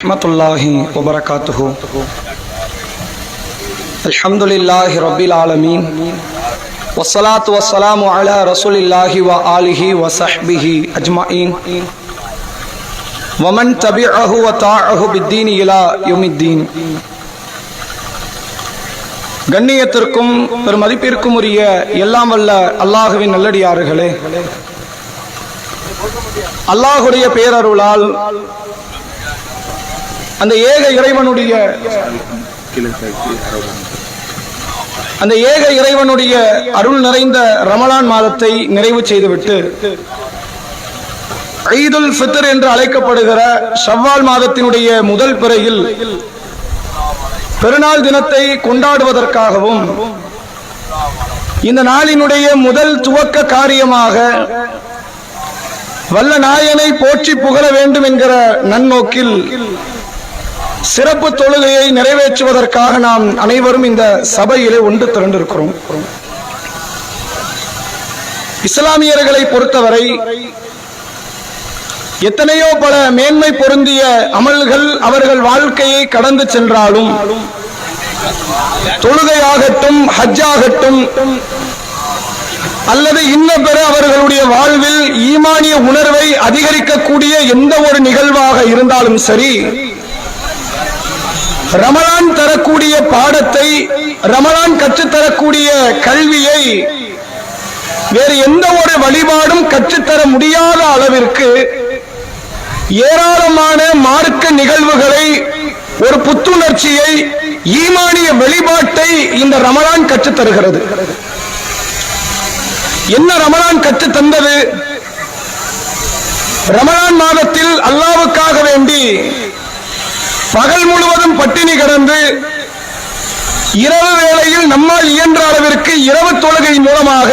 ورحمة الله وبركاته الحمد لله رب العالمين والصلاة والسلام على رسول الله وآله وصحبه أجمعين ومن تبعه وطاعه بالدين إلى يوم الدين கண்ணியத்திற்கும் பெருமதிப்பிற்கும் உரிய எல்லாம் வல்ல அல்லாஹுவின் நல்லடியார்களே அல்லாஹுடைய பேரருளால் அந்த ஏக இறைவனுடைய அந்த ஏக இறைவனுடைய அருள் நிறைந்த ரமலான் மாதத்தை நிறைவு செய்துவிட்டு ஈதுல் ஃபித்ர் என்று அழைக்கப்படுகிற ஷவ்வால் மாதத்தினுடைய முதல் பிறையில் பெருநாள் தினத்தை கொண்டாடுவதற்காகவும் இந்த நாளினுடைய முதல் துவக்க காரியமாக வல்ல நாயனை போற்றி புகழ வேண்டும் என்கிற நன்னோக்கில் சிறப்பு தொழுகையை நிறைவேற்றுவதற்காக நாம் அனைவரும் இந்த சபையிலே ஒன்று திரண்டிருக்கிறோம். இஸ்லாமியர்களை பொறுத்தவரை எத்தனையோ பல மேன்மை பொருந்திய அமல்கள் அவர்கள் வாழ்க்கையை கடந்து சென்றாலும் தொழுகையாகட்டும் ஹஜ்ஜாகட்டும் அல்லது இன்ன பிற அவர்களுடைய வாழ்வில் ஈமானிய உணர்வை அதிகரிக்கக்கூடிய எந்த ஒரு நிகழ்வாக இருந்தாலும் சரி ரமலான் தரக்கூடிய பாடத்தை ரமலான் கற்றுத்தரக்கூடிய கல்வியை வேறு எந்த ஒரு வழிபாடும் கற்றுத்தர முடியாத அளவிற்கு ஏராளமான மார்க்க நிகழ்வுகளை ஒரு புத்துணர்ச்சியை ஈமானிய வெளிப்பாட்டை இந்த ரமலான் கற்றுத்தருகிறது. என்ன ரமலான் கற்று தந்தது ரமலான் மாதத்தில் அல்லாவுக்காக வேண்டி பகல் முழுவதும் பட்டினி கிடந்து இரவு வேளையில் நம்மால் இயன்ற அளவிற்கு இரவு தொழுகை மூலமாக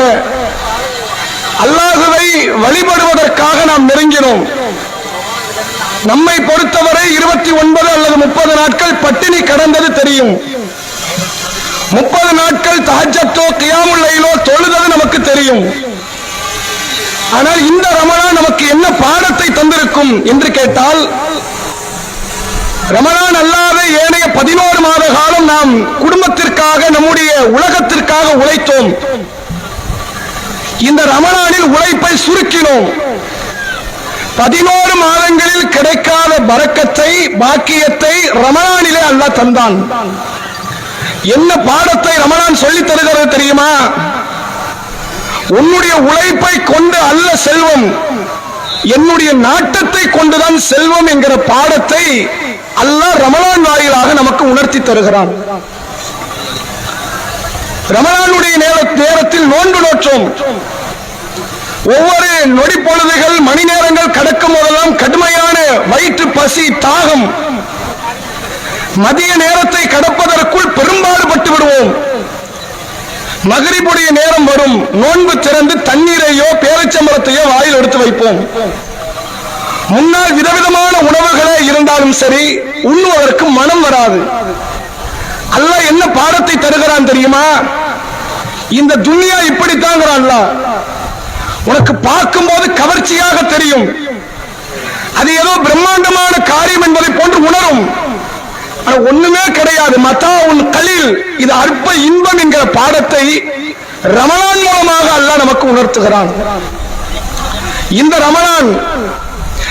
அல்லாஹுவை வழிபடுவதற்காக நாம் நெருங்கினோம். நம்மை பொறுத்தவரை இருபத்தி ஒன்பது அல்லது முப்பது நாட்கள் பட்டினி கடந்தது தெரியும். முப்பது நாட்கள் தாஜத்தோ கியாமுல்லையிலோ தொழுதது நமக்கு தெரியும். ஆனால் இந்த ரமணா நமக்கு என்ன பாடத்தை தந்திருக்கும் என்று கேட்டால் ரமலான் அல்லாத ஏனைய பதினோரு மாத காலம் நாம் குடும்பத்திற்காக நம்முடைய உலகத்திற்காக உழைத்தோம். இந்த ரமலானில் உழைப்பை சுருக்கினோம். பதினோரு மாதங்களில் கிடைக்காத பறக்கத்தை பாக்கியத்தை ரமலானிலே அல்லாஹ் தந்தான். என்ன பாடத்தை ரமலான் சொல்லித் தருகிறது தெரியுமா? உன்னுடைய உழைப்பை கொண்டு அல்ல செல்வம். என்னுடைய நாட்டத்தை கொண்டுதான் செல்வம் என்கிற பாடத்தை அல்லாஹ் ரமலான் வாயிலாக நமக்கு உணர்த்தி தருகிறான். ரமலானுடைய நேர- நேரத்தில் நோன்பு நோற்றோம். ஒவ்வொரு நொடி பொழுதுகள் மணி நேரங்கள் கடக்கும் போதெல்லாம் கடுமையான வயிற்று பசி தாகம். மதிய நேரத்தை கடப்பதற்குள் பெரும்பாடுபட்டு விடுவோம். மகரிபுடைய நேரம் வரும். நோன்பு திறந்து தண்ணீரையோ பேரச்சம்பரத்தையோ வாயில் எடுத்து வைப்போம். முன்னால் விதவிதமான உணவுகளே இருந்தாலும் சரி உண்ணுவதற்கு மனம் வராது. அல்ல என்ன பாடத்தை தருகிறான் தெரியுமா? இந்த துனியா இப்படித்தாங்கிறான் அல்லாஹ். உனக்கு பார்க்கும்போது கவர்ச்சியாக தெரியும். அது ஏதோ பிரம்மாண்டமான காரியம் என்பதை போன்று உணரும். ஒண்ணுமே கிடையாது. மத்தா உன் கலில். இது அற்ப இன்பம் என்கிற பாடத்தை ரமணான் மூலமாக அல்லாஹ் நமக்கு உணர்த்துகிறான். இந்த ரமணான்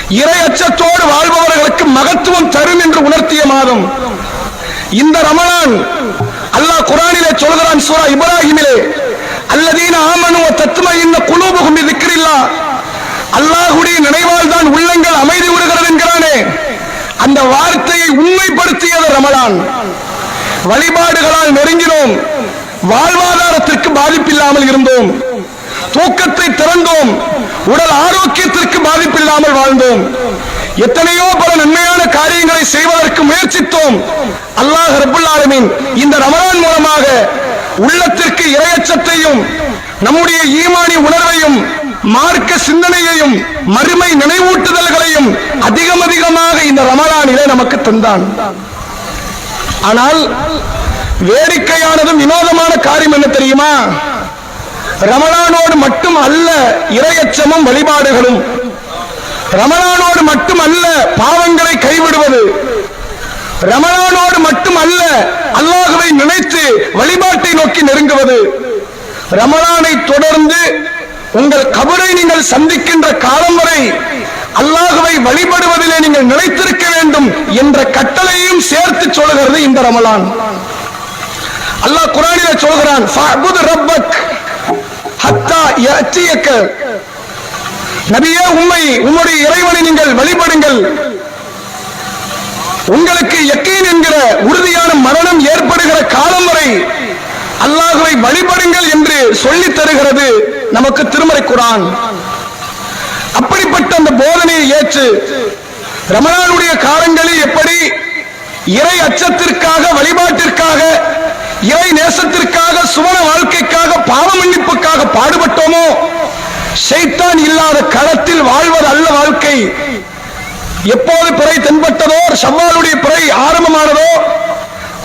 இறை அச்சத்தோடு வாழ்பவர்களுக்கு மகத்துவம் தரும் என்று உணர்த்திய மாதம். இந்த ரமணான் அல்லாஹ் குரானிலே சொல்கிறான் சூரா இப்ராஹிமிலே அல்லதீன ஆமனு தத்துவ இந்த குலூபுகும் இருக்கிறில்லா அல்லாஹுடைய நினைவால் தான் உள்ளங்கள் அமைதி விடுகிறது என்கிறானே. அந்த வார்த்தையை உண்மைப்படுத்தியது ரமலான். வழிபாடுகளால் நெருங்கினோம். வாழ்வாதாரத்திற்கு பாதிப்பில்லாமல் இருந்தோம். தூக்கத்தை திறந்தோம். உடல் ஆரோக்கியத்திற்கு பாதிப்பில்லாமல் வாழ்ந்தோம். எத்தனையோ பல நன்மையான காரியங்களை செய்வதற்கு முயற்சித்தோம். அல்லாஹ் ரபுல்லாலமின் இந்த ரமலான் மூலமாக உள்ளத்திற்கு இரையச்சத்தையும் நம்முடைய ஈமானி உணர்வையும் மார்க்க சிந்தனையையும் மறுமை நினைவூட்டுதல்களையும் அதிகம் அதிகமாக இந்த ரமலானிலே நமக்கு தந்தான். ஆனால் வேடிக்கையானதும் வினோதமான காரியம் என்ன தெரியுமா? ரமணானோடு மட்டும் அல்ல இரையச்சமும் வழிபாடுகளும். ரமணானோடு மட்டும் அல்ல பாவங்களை கைவிடுவது. ரமலானோடு மட்டுமல்ல அல்லாஹுவை நினைத்து வழிபாட்டை நோக்கி நெருங்குவது. ரமணானை தொடர்ந்து உங்கள் கபரை நீங்கள் சந்திக்கின்ற காலம் வரை அல்லாஹுவை வழிபடுவதிலே நீங்கள் நிலைத்திருக்க வேண்டும் என்ற கட்டளையும் சேர்த்து சொல்கிறது இந்த ரமலான். அல்லாஹ் குரானிலே சொல்கிறான் ஹத்தா யஅத்தியக்க. நபியே உண்மை உம்முடைய இறைவனை நீங்கள் வழிபடுங்கள். உங்களுக்கு யக்கீன் என்கிற உறுதியான மரணம் ஏற்படுகிற காலம் வரை அல்லாஹுவை வழிபடுங்கள் என்று சொல்லி தருகிறது நமக்கு திருமறை குரான். அப்படிப்பட்ட அந்த போதனையை ஏற்று ரமணானுடைய காலங்களில் எப்படி இறை அச்சத்திற்காக வழிபாட்டிற்காக இறை நேசத்திற்காக சுவன வாழ்க்கைக்காக பாவ மன்னிப்புக்காக பாடுபட்டோமோ? ஷைத்தான் இல்லாத களத்தில் வாழ்வது அல்ல வாழ்க்கை. எப்போது பிறை தென்பட்டதோ ஷவ்வாலுடைய பிறை ஆரம்பமானதோ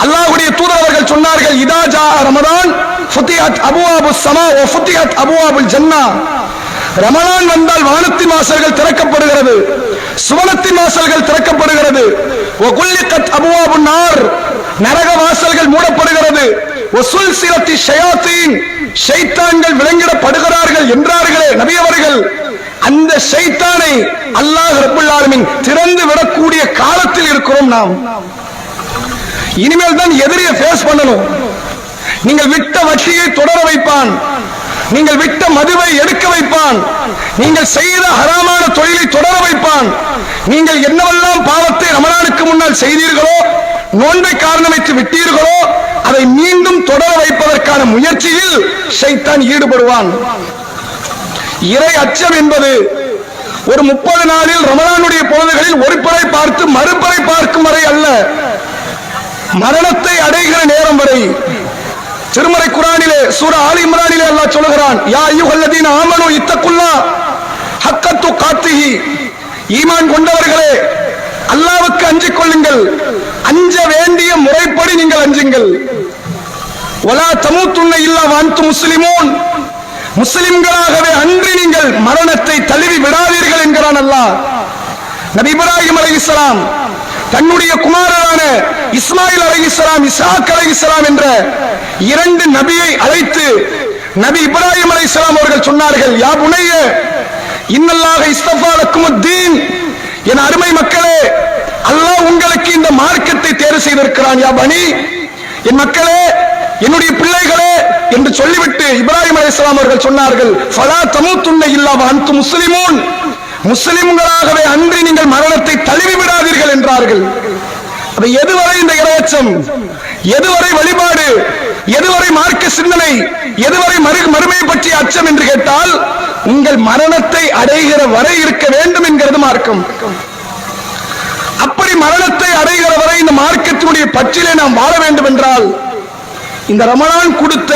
அல்லாஹுடைய தூதரவர்கள் சொன்னார்கள் இதாஜா ரமதான் ஃபுத்திஹத் அபுவாபு சமா ஓ ஃபுத்திஹத் அபுவாபுல் ஜன்னா. ரமலான் வந்தால் வானத்தின் வாசல்கள் திறக்கப்படுகிறது சுவனத்தின் வாசல்கள் திறக்கப்படுகிறது. வ குல்லிகத் அபுவாபு நார் நரக வாசல்கள் மூடப்படுகிறது. ஒசுல் சிலத்தி ஷயாத்தீன். ஷைத்தான்கள் விளங்கிடப்படுகிறார்கள் என்றார்களே நபி அவர்கள். அந்த ஷைத்தானை அல்லாஹ் ரப்பல் ஆலமீன் திறந்து விடக்கூடிய காலத்தில் இருக்கிறோம் நாம். இனிமேல் தான் எதிரியை ஃபேஸ் பண்ணணும். நீங்கள் விட்ட வட்டியை தொடர வைப்பான். நீங்கள் விட்ட மதுவை எடுக்க வைப்பான். நீங்கள் செய்த ஹராமான தொழிலை தொடர வைப்பான். நீங்கள் என்னவெல்லாம் பாவத்தை ரமணானுக்கு முன்னால் செய்தீர்களோ நோன்பை காரணம் வைத்து விட்டீர்களோ அதை மீண்டும் தொடர வைப்பதற்கான முயற்சியில் ஷைத்தான் ஈடுபடுவான். இறை அச்சம் என்பது ஒரு முப்பது நாளில் ரமலானுடைய பொழுதுகளில் ஒரு பறை பார்த்து மறுபறை பார்க்கும் வரை அல்ல. மரணத்தை அடைகிற நேரம் வரை. திருமறை குரானிலே சூர ஆலி இம்ரானிலே அல்லாஹ் சொல்லுகிறான் யா அய்யுஹல்லதீன ஆமனு இத்தக்குல்லா ஹக்கத்து காத்திஹி. ஈமான் கொண்டவர்களே அல்லாவுக்கு அஞ்சிக் கொள்ளுங்கள். அஞ்ச வேண்டிய முறைப்படி நீங்கள் அஞ்சுங்கள். ஒலா தமூத்துன்ன இல்லா வான்து முஸ்லிமோன். முஸ்லிம்களாகவே அன்றி நீங்கள் மரணத்தை தழுவி விடாதீர்கள் என்கிறான் அல்லாஹ். நபி இப்ராஹிம் அலைஹிஸ்ஸலாம் தன்னுடைய குமாரரான இஸ்மாயில் அலை இஸ்லாம் இசாக் அலை இஸ்லாம் என்ற இரண்டு நபியை அழைத்து நபி இப்ராஹிம் அலைஹிஸ்ஸலாம் அவர்கள் சொன்னார்கள் யா புனைய இன்னல்லாக இஸ்தஃபாலக்கும் தீன். என் அருமை மக்களே அல்லாஹ் உங்களுக்கு இந்த மார்க்கத்தை தேர்வு செய்திருக்கிறான் யா பனி. என் மக்களே என்னுடைய பிள்ளைகளே என்று சொல்லிவிட்டு இப்ராஹிம் இஸ்லாம் அவர்கள் சொன்னார்கள் ஃபலா தமூத்துன்ன இல்லாம அன்து முஸ்லிமூன். முஸ்லிம்களாகவே அன்றி நீங்கள் மரணத்தை தழுவி விடாதீர்கள் என்றார்கள். அது எதுவரை இந்த இரையச்சம்? எதுவரை வழிபாடு? எதுவரை மார்க்க சிந்தனை? எதுவரை மறு மறுமையை பற்றிய அச்சம் என்று கேட்டால் உங்கள் மரணத்தை அடைகிற வரை இருக்க வேண்டும் என்கிறது மார்க்கம். அப்படி மரணத்தை அடைகிற வரை இந்த மார்க்கத்தினுடைய பற்றிலே நாம் வாழ வேண்டும் என்றால் இந்த ரமணான் கொடுத்த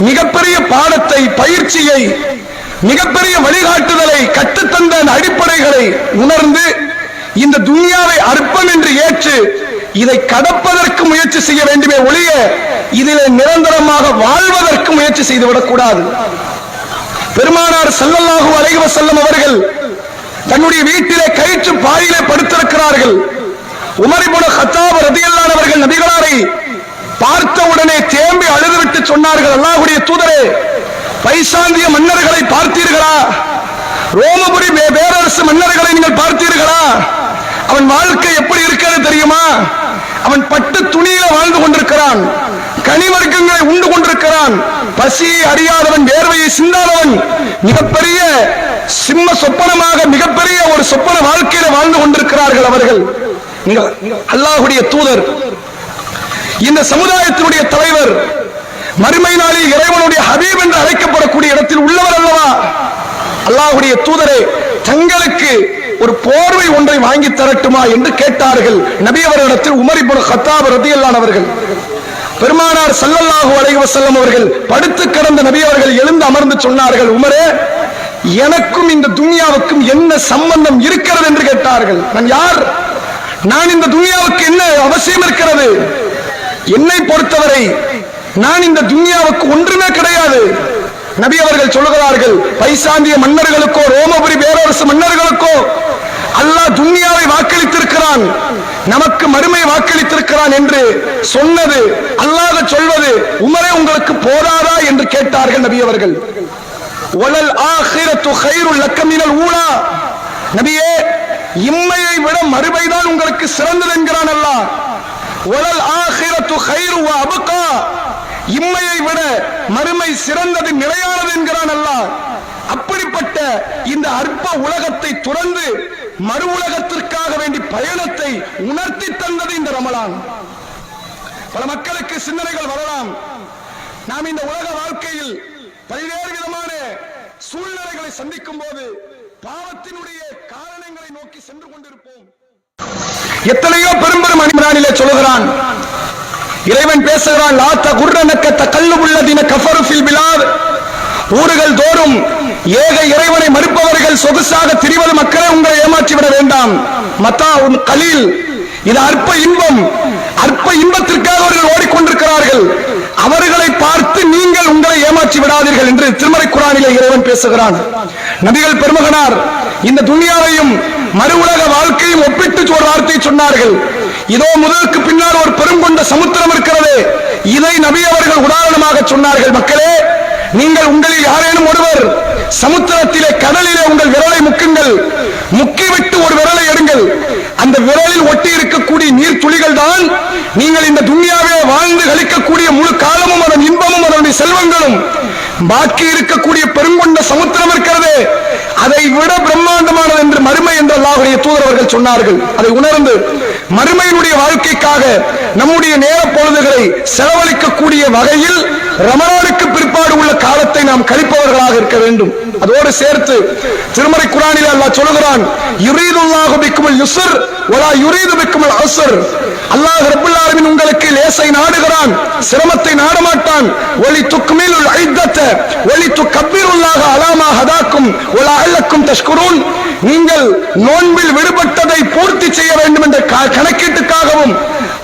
மிகப்பெரிய பாடத்தை பயிற்சியை மிகப்பெரிய வழிகாட்டுதலை கற்றுத்தந்த அந்த அடிப்படைகளை உணர்ந்து இந்த துனியாவை அற்பம் என்று ஏற்று இதை கடப்பதற்கு முயற்சி செய்ய வேண்டுமே ஒழிய இதில் நிரந்தரமாக வாழ்வதற்கு முயற்சி செய்துவிடக் கூடாது பெருமானார் செல்லல்லாகும் அலைஹி செல்லும் அவர்கள் தன்னுடைய வீட்டிலே கயிற்று பாயிலே படுத்திருக்கிறார்கள். உமரிபுன ஹத்தாப் ரதியல்லான் அவர்கள் நபிகளாரை பார்த்த உடனே தேம்பி அழுதுவிட்டு சொன்னார்கள் அல்லாஹுடைய தூதரே பைசாந்திய மன்னர்களை பார்த்தீர்களா? ரோமபுரி பேரரசு மன்னர்களை நீங்கள் பார்த்தீர்களா? அவன் வாழ்க்கை எப்படி இருக்கிறது தெரியுமா? அவன் பட்டு துணியில வாழ்ந்து கொண்டிருக்கிறான் கனிவர்க்கங்களை உண்டு கொண்டிருக்கிறான் பசியை அறியாதவன் வேர்வையை சிந்தாதவன் மிகப்பெரிய சிம்ம சொப்பனமாக மிகப்பெரிய ஒரு சொப்பன வாழ்க்கையில வாழ்ந்து கொண்டிருக்கிறார்கள் அவர்கள். அல்லாஹுடைய தூதர். இந்த சமுதாயத்தினுடைய தலைவர் மறுமை நாளில் இறைவனுடைய ஹபீப் என்று அழைக்கப்படக்கூடிய இடத்தில் உள்ளவர் அல்லவா? அல்லாஹுடைய தூதரே தங்களுக்கு ஒரு போர்வை ஒன்றை வாங்கி தரட்டுமா என்று கேட்டார்கள். நபி அவர்களிடத்தில் உமரி இப்னு கத்தாப் ரதியல்லான் அவர்கள். பெருமானார் சல்லல்லாஹு அலைவசல்லம் அவர்கள் படுத்து கிடந்த நபி அவர்கள் எழுந்து அமர்ந்து சொன்னார்கள் உமரே எனக்கும் இந்த துன்யாவுக்கும் என்ன சம்பந்தம் இருக்கிறது என்று கேட்டார்கள். நான் யார்? நான் இந்த துன்யாவுக்கு என்ன அவசியம் இருக்கிறது? என்னை பொறுத்தவரை நான் இந்த துன்யாவுக்கு ஒன்றுமே கிடையாது. நபி அவர்கள் சொல்லுகிறார்கள் பைசாந்திய மன்னர்களுக்கோ ரோமபுரி பேரரசு மன்னர்களுக்கோ அல்லாஹ் துன்யாவை வாக்களித்திருக்கிறான் நமக்கு மறுமை வாக்களித்திருக்கிறான் என்று சொன்னது அல்லாத சொல்வது உமரே உங்களுக்கு போதாதா என்று கேட்டார்கள் நபி அவர்கள். ஒலல் ஆஹிரத்து கைருல் லக்கமினல் ஊழா நபியே இம்மையை விட மறுமைதான் உங்களுக்கு சிறந்தது என்கிறான் அல்லாஹ். ஒலல் ஆஹிரத்து ஹைரு வ அபுகா. இம்மையை விட மறுமை சிறந்தது நிலையானது என்கிறான் அல்லாஹ். அப்படிப்பட்ட இந்த அற்ப உலகத்தை துறந்து மறு உலகத்திற்காக வேண்டி பயணத்தை உணர்த்தி தந்தது இந்த ரமலான். பல மக்களுக்கு சிந்தனைகள் வரலாம். நாம் இந்த உலக வாழ்க்கையில் பல்வேறு விதமான சூழ்நிலைகளை சந்திக்கும் போது பாவத்தினுடைய காரணங்களை நோக்கி சென்று கொண்டிருப்போம். எத்தனையோ பெரும்பெரும் அணிமரானிலே சொல்லுகிறான். இறைவன் பேசுகிறான் லா தகுர்ரனக்க தகல்லுபுல்லதீன கஃபரு ஃபில் பிலாத் ஊர்கள் தோறும் ஏக இறைவனை மறுப்பவர்கள் சொகுசாக திரிவது மக்களை உங்களை ஏமாற்றி விட வேண்டாம். மத்தா உன் கலில் இது அற்ப இன்பம். அற்ப இன்பத்திற்காக அவர்கள் ஓடிக்கொண்டிருக்கிறார்கள். அவர்களை பார்த்து நீங்கள் உங்களை ஏமாற்றி விடாதீர்கள் என்று திருமறை குரானிலே இறைவன் பேசுகிறான். நபிகள் பெருமகனார் இந்த துனியாவையும் மறு உலக வாழ்க்கையும் ஒப்பிட்டு ஒரு வார்த்தை சொன்னார்கள். இதோ முதலுக்கு பின்னால் ஒரு பெருங்கொண்ட சமுத்திரம் இருக்கிறது. இதை நபி அவர்கள் உதாரணமாக சொன்னார்கள். மக்களே நீங்கள் உங்களில் யாரேனும் ஒருவர் சமுத்திரத்திலே கடலிலே உங்கள் விரலை முக்குங்கள். முக்கிவிட்டு ஒரு விரலை எடுங்கள். அந்த விரலில் ஒட்டி இருக்கக்கூடிய நீர் துளிகள் தான் நீங்கள் இந்த துன்யாவே வாழ்ந்து கழிக்கக்கூடிய முழு காலமும் அதன் இன்பமும் அதனுடைய செல்வங்களும். பாக்கி இருக்கக்கூடிய பெருங்கொண்ட சமுத்திரம் இருக்கிறது அதை விட பிரம்மாண்டமானது என்று மறுமை என்று அல்லாஹுடைய தூதரவர்கள் சொன்னார்கள். அதை உணர்ந்து மறுமையினுடைய வாழ்க்கைக்காக நம்முடைய நேர பொழுதுகளை செலவழிக்கக்கூடிய வகையில் ரமணானுக்கு பிற்பாடு உள்ள காலத்தை நாம் கழிப்பவர்களாக இருக்க வேண்டும். அதோடு சேர்த்து திருமறை குரானில் அல்லாஹ் சொல்லுகிறான் யுரீதுல்லாஹு பிக்குமல் யுஸ்ர் வலா யுரீது பிக்குமல் அஸ்ர் அல்லாஹ் ரப்பல் ஆலமீன் உங்களுக்கு லேசை நாடுகிறான் சிரமத்தை நாடமாட்டான். ஒலி துக்மிலுல் ஐத்தத்த ஒலி துக்கப்பிருல்லாஹ அலாமா ஹதாக்கும் ஒலா அல்லக்கும் தஷ்குரூன். நீங்கள் நோன்பில் விடுபட்டதை பூர்த்தி செய்ய வேண்டும் என்ற கணக்கீட்டுக்காகவும்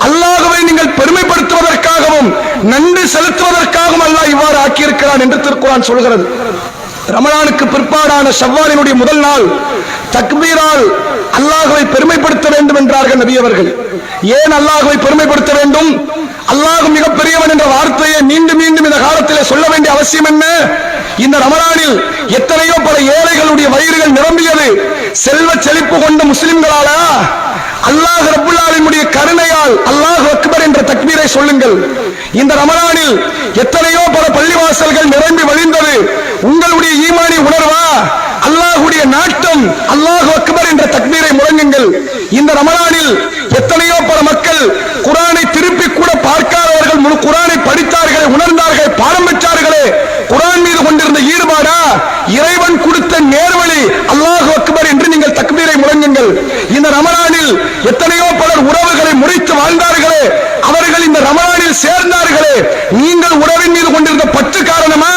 அல்லாஹ் அல்லாஹுவை நீங்கள் பெருமைப்படுத்துவதற்காகவும் நன்றி செலுத்துவதற்காகவும் அல்லாஹ் இவ்வாறு ஆக்கியிருக்கிறான் என்று திருக்குறான் சொல்கிறது. ரமலானுக்கு பிற்பாடான ஷவ்வாலினுடைய முதல் நாள் தக்பீரால் அல்லாஹுவை பெருமைப்படுத்த வேண்டும் என்றார்கள் நபி அவர்கள். ஏன் அல்லாஹுவை பெருமைப்படுத்த வேண்டும்? அல்லாஹ் மிகப்பெரியவன் என்ற வார்த்தையை மீண்டும் மீண்டும் இந்த காலத்தில் சொல்ல வேண்டிய அவசியம் என்ன? இந்த ரமலானில் எத்தனையோ பல ஏழைகளுடைய வயிறுகள் நிரம்பியது. செல்வ செழிப்பு கொண்ட முஸ்லிம்களாலா? அல்லாஹ் ரப்புல்லாலினுடைய கருணையால் அல்லாஹ் அக்பர் என்ற தக்மீரை சொல்லுங்கள். இந்த ரமலானில் எத்தனையோ பல பள்ளிவாசல்கள் நிரம்பி வழிந்தது. உங்களுடைய ஈமானி உணர்வா? அல்லாஹுடைய நாட்டம் அல்லாஹ் அக்பர் என்ற தக்மீரை முழங்குங்கள். இந்த ரமலானில் எத்தனையோ பல மக்கள் குரானை திருப்பி கூட பார்க்காதவர்கள் முழு குரானை படித்தார் உணர்ந்தார்கள் பாடம் பெற்றார்களே குரான் மீது கொண்டிருந்த ஈடுபாடா இறைவன் கொடுத்த நேர்வழி அல்லாஹ் அக்பர் என்று நீங்கள் தக்பீரை முழங்குங்கள் இந்த ரமலானில் எத்தனையோ பலர் உறவுகளை முறித்து வாழ்ந்தார்களே அவர்கள் இந்த ரமலானில் சேர்ந்தார்களே நீங்கள் உறவின் மீது கொண்டிருந்த பற்று காரணமா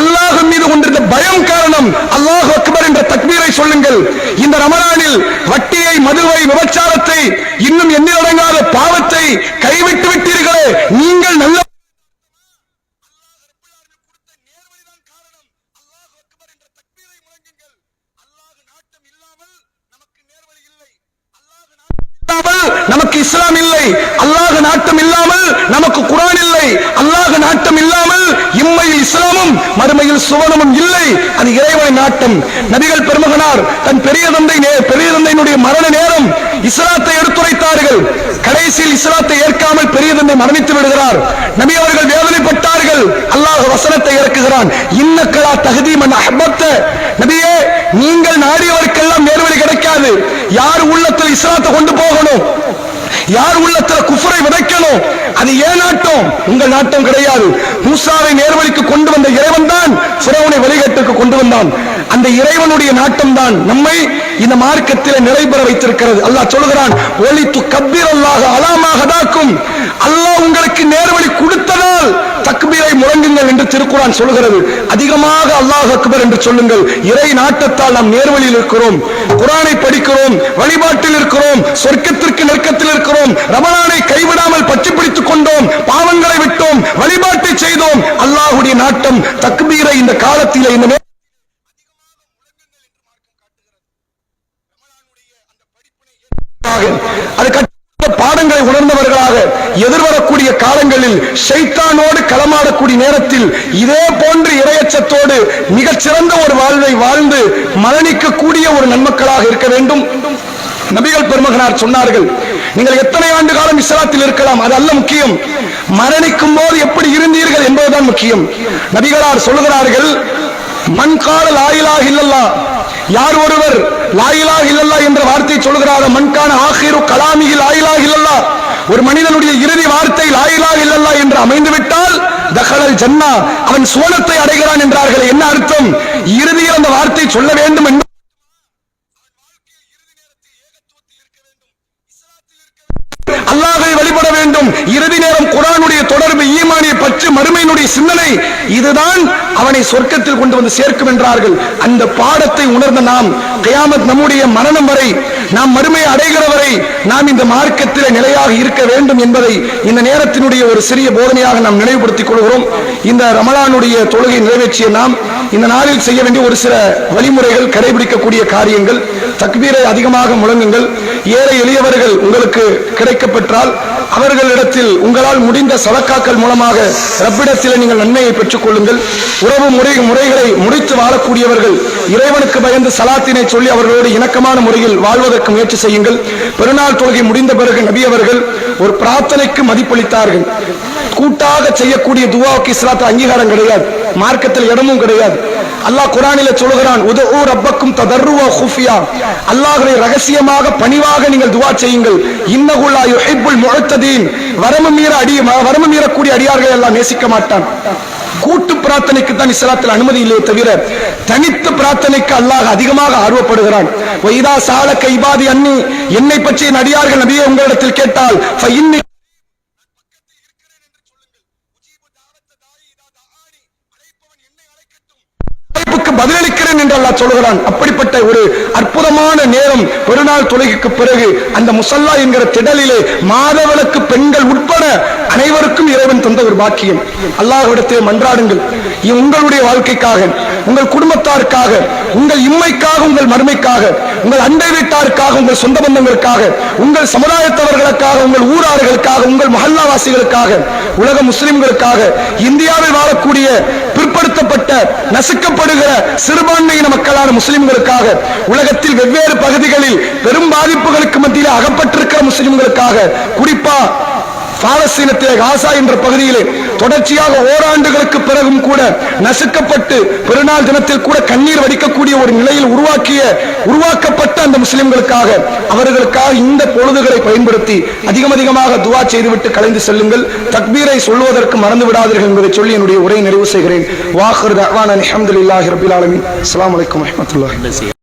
அல்லாஹ் மீது கொண்டிருந்த பயம் காரணம் அல்லாஹ் அக்பர் என்ற தக்பீரை சொல்லுங்கள் இந்த ரமலானில் வட்டியை மதுவை விபச்சாரத்தை இன்னும் எண்ணிலடங்காத பாவத்தை கைவிட்டு விட்டீர்களே நீங்கள் நல்ல இல்லாமல் நமக்கு இஸ்லாம் இல்லை அல்லாஹ் நாட்டம் இல்லாமல் நமக்கு குரான் இல்லை அல்லாஹ் நாட்டம் இல்லாமல் இம்மையில் இஸ்லாமும் மறுமையில் சுவனமும் இல்லை. அது இறைவனை நாட்டம். நபிகள் பெருமகனார் தன் பெரிய தந்தை பெரிய தந்தையினுடைய மரண நேரம் இஸ்லாத்தை எடுத்துரைத்தார்கள். கடைசியில் இஸ்லாத்தை ஏற்காமல் பெரிய தந்தை மரணித்து விடுகிறார். நபி அவர்கள் வேதனைப்பட்டார்கள். அல்லாஹ் வசனத்தை இறக்குகிறான். இன்னக்கலா தகுதி மன் அஹ்பத்த நபியே நீங்கள் நாடியவருக்கெல்லாம் நேர்வழி கிடைக்காது. யார் உள்ளத்தில் இஸ்லாத்தை கொண்டு போகணும்? யார் உள்ளத்துல குஃபரை விதைக்கணும்? அது ஏன் நாட்டம்? உங்கள் நாட்டம் கிடையாது. மூசாவை நேர்வழிக்கு கொண்டு வந்த இறைவன் தான் சிறவனை வழிகட்டுக்கு கொண்டு வந்தான். அந்த இறைவனுடைய நாட்டம் தான் நம்மை இந்த மார்க்கத்தில் நிறைபெற வைத்திருக்கிறது. அல்லாஹ் சொல்கிறான் ஒலி து கப்பீர் அல்லாஹ் அலாமாக தாக்கும் அல்லாஹ் உங்களுக்கு நேர்வழி கொடுத்ததால் தக்பீரை முழங்குங்கள் என்று திருக்குறான் சொல்கிறது அதிகமாக அல்லாஹ் அக்பர் என்று சொல்லுங்கள். இறை நாட்டத்தால் நாம் நேர்வழியில் இருக்கிறோம். குரானை படிக்கிறோம் வழிபாட்டில் இருக்கிறோம் சொர்க்கத்திற்கு நெருக்கத்தில் இருக்கிறோம் ரமணானை கைவிடாமல் பற்றி பிடித்துக் கொண்டோம். பாவங்களை விட்டோம். வழிபாட்டை செய்தோம். அல்லாஹுடைய நாட்டம் தக்பீரை இந்த காலத்தில் இந்த பாடங்களை உணர்ந்தவர்களாக எதிர்வரக்கூடிய காலங்களில் சைத்தானோடு களமாடக்கூடிய நேரத்தில் இதே போன்று இரையச்சத்தோடு மிகச்சிறந்த ஒரு வாழ்வை வாழ்ந்து மரணிக்கக்கூடிய ஒரு நன்மக்களாக இருக்க வேண்டும். நபிகள் பெருமகனார் சொன்னார்கள் நீங்கள் எத்தனை ஆண்டு காலம் இஸ்லாத்தில் இருக்கலாம்? அது அல்ல முக்கியம். மரணிக்கும் போது எப்படி இருந்தீர்கள் என்பதுதான் முக்கியம். நபிகளார் சொல்லுகிறார்கள் மண்கால லாயிலா இல்லல்லா யார் ஒருவர் லாயிலா இல்லல்லா என்ற வார்த்தை சொல்கிறார் மண்கான ஆகிரு கலாமியில் லாயிலா இல்லல்லா ஒரு மனிதனுடைய இறுதி வார்த்தை லாயிலா இல்லல்லா என்று அமைந்து விட்டால் தகலல் ஜன்னா அவன் சுவனத்தை அடைகிறான் என்றார்கள். என்ன அர்த்தம்? இறுதியில் அந்த வார்த்தை சொல்ல வேண்டும் என்று அல்லாஹை வழிபட வேண்டும். இறுதி நேரம் குரானுடைய தொடர்பு ஈமானிய பற்று மறுமையினுடைய சிந்தனை இதுதான் அவனை சொர்க்கத்தில் கொண்டு வந்து சேர்க்கும் என்றார்கள். அந்த பாடத்தை உணர்ந்த நாம் கயாமத் நம்முடைய மரணம் வரை நாம் மறுமை அடைகிற வரை நாம் இந்த மார்க்கத்தில் நிலையாக இருக்க வேண்டும் என்பதை இந்த நேரத்தினுடைய ஒரு சிறிய போதனையாக நாம் நினைவுபடுத்திக் கொள்கிறோம். இந்த ரமலானுடைய தொழுகை நிறைவேற்றிய நாம் இந்த நாளில் செய்ய வேண்டிய ஒரு சில வழிமுறைகள் கடைபிடிக்கக்கூடிய காரியங்கள் தக்பீரை அதிகமாக முழங்குங்கள். ஏழை எளியவர்கள் உங்களுக்கு கிடைக்கப்பெற்றால் அவர்களிடத்தில் உங்களால் முடிந்த சதக்காக்கள் மூலமாக ரப்பிடத்தில் நீங்கள் நன்மையை பெற்றுக் கொள்ளுங்கள். உறவு முறை முறைகளை முடித்து வாழக்கூடியவர்கள் இறைவனுக்கு பயந்து சலாத்தினை சொல்லி அவர்களோடு இணக்கமான முறையில் வாழ்வதற்கு முயற்சி செய்யுங்கள். பெருநாள் தொழுகை முடிந்த பிறகு நபி அவர்கள் ஒரு பிரார்த்தனைக்கு மதிப்பளித்தார்கள். கூட்டாக செய்யக்கூடிய துவாவுக்கு இஸ்லாத்து அங்கீகாரம் கிடையாது. மார்க்கத்தில் இடமும் கிடையாது. அல்லாஹ் குரானில சொல்கிறான் உதவு ரப்பக்கும் ததர்ருவா ஹுஃபியா அல்லாஹ்வை ரகசியமாக பணிவாக நீங்கள் துவா செய்யுங்கள். இன்னகுல்லா யுஹிப்புல் முஅத்ததீன். வரம்பு மீற அடி வரம்பு மீறக்கூடிய அடியார்களை எல்லாம் நேசிக்க மாட்டான். கூட்டு பிரார்த்தனைக்கு தான் இஸ்லாத்தில் அனுமதி இல்லையே தவிர தனித்து பிரார்த்தனைக்கு அல்லாஹ் அதிகமாக ஆர்வப்படுகிறான். வைதா சால கைபாதி அன்னி. என்னை பற்றி நடிகார்கள் நபியை உங்களிடத்தில் கேட்டால் உனக்கு பதிலளிக்கிறேன் என்று அல்லாஹ் சொல்கிறான் அப்படிப்பட்ட ஒரு அற்புதமான நேரம் பெருநாள் தொழுகைக்கு பிறகு அந்த முசல்லா என்கிற திடலிலே மாதவளுக்கு பெண்கள் உட்பட அனைவருக்கும் இறைவன் தந்த ஒரு பாக்கியம். அல்லாஹ்விடத்தில் மன்றாடுங்கள். உங்களுடைய வாழ்க்கைக்காக உங்கள் குடும்பத்தாருக்காக உங்கள் இம்மைக்காக உங்கள் மறுமைக்காக உங்கள் அண்டை வீட்டாருக்காக உங்கள் சொந்த பந்தங்களுக்காக உங்கள் சமுதாயத்தவர்களுக்காக உங்கள் ஊரார்களுக்காக உங்கள் மஹல்லாவாசிகளுக்காக உலக முஸ்லிம்களுக்காக இந்தியாவில் வாழக்கூடிய பிற்படுத்தப்பட்ட நசுக்கப்படுகிற சிறுபான்மையின மக்களான முஸ்லிம்களுக்காக உலகத்தில் வெவ்வேறு பகுதிகளில் பெரும் பாதிப்புகளுக்கு மத்தியில் அகப்பட்டிருக்கிற முஸ்லிம்களுக்காக குறிப்பா பாலஸ்தீனத்திலே காசா என்ற பகுதியிலே தொடர்ச்சியாக ஓராண்டுகளுக்கு பிறகும் கூட நசுக்கப்பட்டு பெருநாள் தினத்தில் கூட கண்ணீர் வடிக்கக்கூடிய ஒரு நிலையில் உருவாக்கிய உருவாக்கப்பட்ட அந்த முஸ்லிம்களுக்காக அவர்களுக்காக இந்த பொழுதுகளை பயன்படுத்தி அதிகம் அதிகமாக துவா செய்துவிட்டு கலைந்து செல்லுங்கள். தக்பீரை சொல்வதற்கு மறந்து விடாதீர்கள் என்பதை சொல்லி என்னுடைய உரையை நிறைவு செய்கிறேன். வாஹர் தவான் ரபில் ஆலமின். அஸ்லாம் வலைக்கம் வரமத்துல்லாஹி